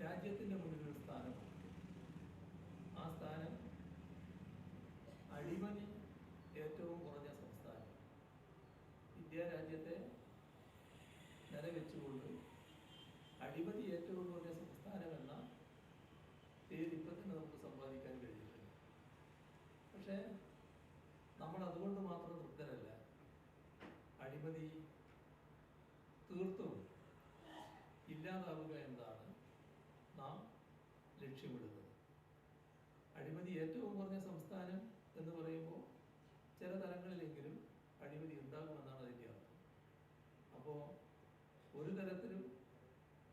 രാജ്യത്തിന്റെ മുന്നിൽ സ്ഥാനമുണ്ട് ആ സ്ഥാനം അഴിമതി ഏറ്റവും കുറഞ്ഞ സംസ്ഥാനം. ഇന്ത്യ രാജ്യത്തെ നിലവെച്ചുകൊണ്ട് അഴിമതി ഏറ്റവും കുറഞ്ഞ സംസ്ഥാനം എന്ന പേര് ഇപ്പം തന്നെ നമുക്ക് സമ്പാദിക്കാൻ കഴിയില്ല പക്ഷേ നമ്മൾ അതുകൊണ്ട് മാത്രം തൃപ്തരല്ല. അഴിമതി തീർത്തും ഇല്ലാതാവുക എന്നതാണ് നാം ലക്ഷ്യമിടുന്നത് അഴിമതി ഏറ്റവും കുറഞ്ഞ സംസ്ഥാനം എന്ന് പറയുമ്പോൾ ചില തലങ്ങളിലെങ്കിലും അഴിമതി ഉണ്ടാകുമെന്നാണ് അതിന്റെ അർത്ഥം. അപ്പോൾ ഒരു തരത്തിലും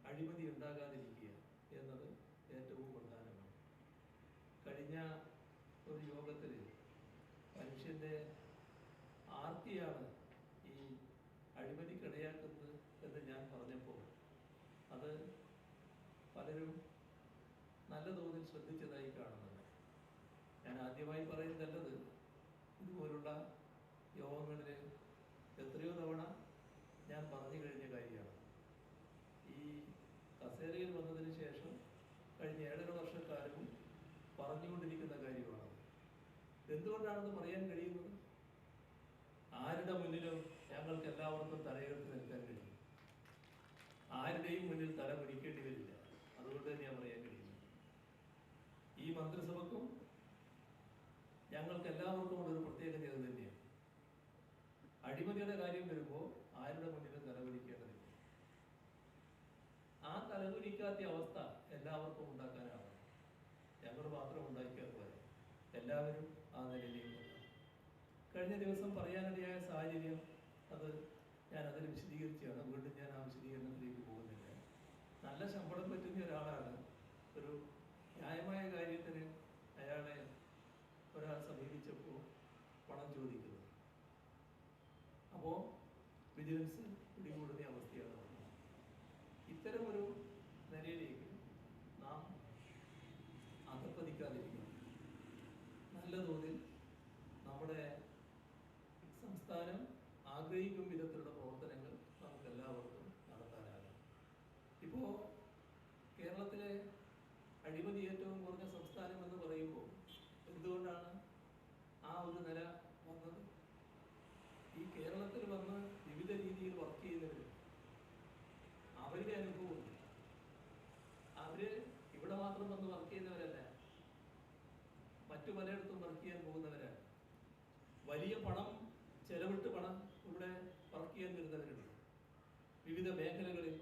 അഴിമതി ഉണ്ടാകാതിരിക്കുക എന്നത് ഏറ്റവും പ്രധാനമാണ്. കഴിഞ്ഞ ഒരു യോഗത്തിൽ മനുഷ്യന്റെ ആർത്തിയാണ് ഈ അഴിമതിക്കിടയാക്കുന്നത് എന്ന് ഞാൻ പറഞ്ഞപ്പോൾ അത് പലരും നല്ല തോതിൽ ശ്രദ്ധിച്ചതായി കാണുന്നുണ്ട്. ഞാൻ ആദ്യമായി പറയുന്നതല്ലത് ഇതുപോലുള്ള യോഗങ്ങളിൽ എത്രയോ തവണ ഞാൻ പറഞ്ഞു കഴിഞ്ഞ കാര്യമാണ്. ഈ കസേരയിൽ വന്നതിന് ശേഷം കഴിഞ്ഞ ഏഴര വർഷക്കാലവും പറഞ്ഞുകൊണ്ടിരിക്കുന്ന കാര്യമാണ്. എന്തുകൊണ്ടാണെന്ന് പറയാൻ കഴിയുന്നത്? ആരുടെ മുന്നിലും ഞങ്ങൾക്ക് എല്ലാവർക്കും തലയെടുത്ത് നിൽക്കാൻ കഴിയും. ആരുടെയും മുന്നിൽ തല പിടിക്കേണ്ടി വരില്ല. അതുകൊണ്ട് തന്നെയാണ് പറയാൻ കഴിയുന്നത് ഈ മന്ത്രിസഭക്കും ഞങ്ങൾക്ക് എല്ലാവർക്കും ഒരു പ്രത്യേകത ഇത് തന്നെയാണ്. അഴിമതിയുടെ കാര്യം വരുമ്പോൾ ആരുടെ മുന്നിലും തലകുനിക്കേണ്ടതില്ല. ആ തലകുനിക്കാത്ത അവസ്ഥ എല്ലാവർക്കും ഉണ്ടാക്കാനാണ്. ഞങ്ങൾ മാത്രം ഉണ്ടാക്കിയാൽ പോലെ എല്ലാവരും ആ നിലയിലേക്ക് കഴിഞ്ഞ ദിവസം പറയാനിടയായ സാഹചര്യം അത് ഞാൻ അതിൽ വിശദീകരിച്ചാണ് വീണ്ടും ഞാൻ ആ വിശദീകരണത്തിലേക്ക് പോകുന്നില്ല. നല്ല ശമ്പളം പറ്റുന്ന ഒരാളാണ് ഒരു ന്യായമായ കാര്യത്തിന് അയാളെ ഒരാൾ സമീപിച്ചപ്പോൾ പണം ചോദിക്കുന്നത് അപ്പോൾ വിജിലൻസ് പിടികൂടുന്ന അവസ്ഥയാണ് ഇത്തരമൊരു നിലയിലേക്ക് നാം അധപ്പതിക്കാതിരിക്കണം. നല്ല തോതിൽ നമ്മുടെ സംസ്ഥാനം ആഗ്രഹിക്കും വിധത്തിലുള്ള പ്രവർത്തനങ്ങൾ നമുക്ക് എല്ലാവർക്കും നടത്താനാകും. ഇപ്പോൾ അഴിമതി ഏറ്റവും കുറഞ്ഞ സംസ്ഥാനം എന്ന് പറയുമ്പോൾ എന്തുകൊണ്ടാണ് ആ ഒരു നില വന്നത്? ഈ കേരളത്തിൽ വന്ന് വിവിധ രീതിയിൽ വർക്ക് ചെയ്യുന്നവർ അവരുടെ അനുഭവം അവർ ഇവിടെ മാത്രം വന്ന് വർക്ക് ചെയ്യുന്നവരല്ല. മറ്റു പലയിടത്തും വർക്ക് ചെയ്യാൻ പോകുന്നവരാണ് വലിയ പണം ചെലവിട്ട് പണം ഇവിടെ വർക്ക് ചെയ്യാൻ വരുന്നവരുണ്ട്. വിവിധ മേഖലകളിൽ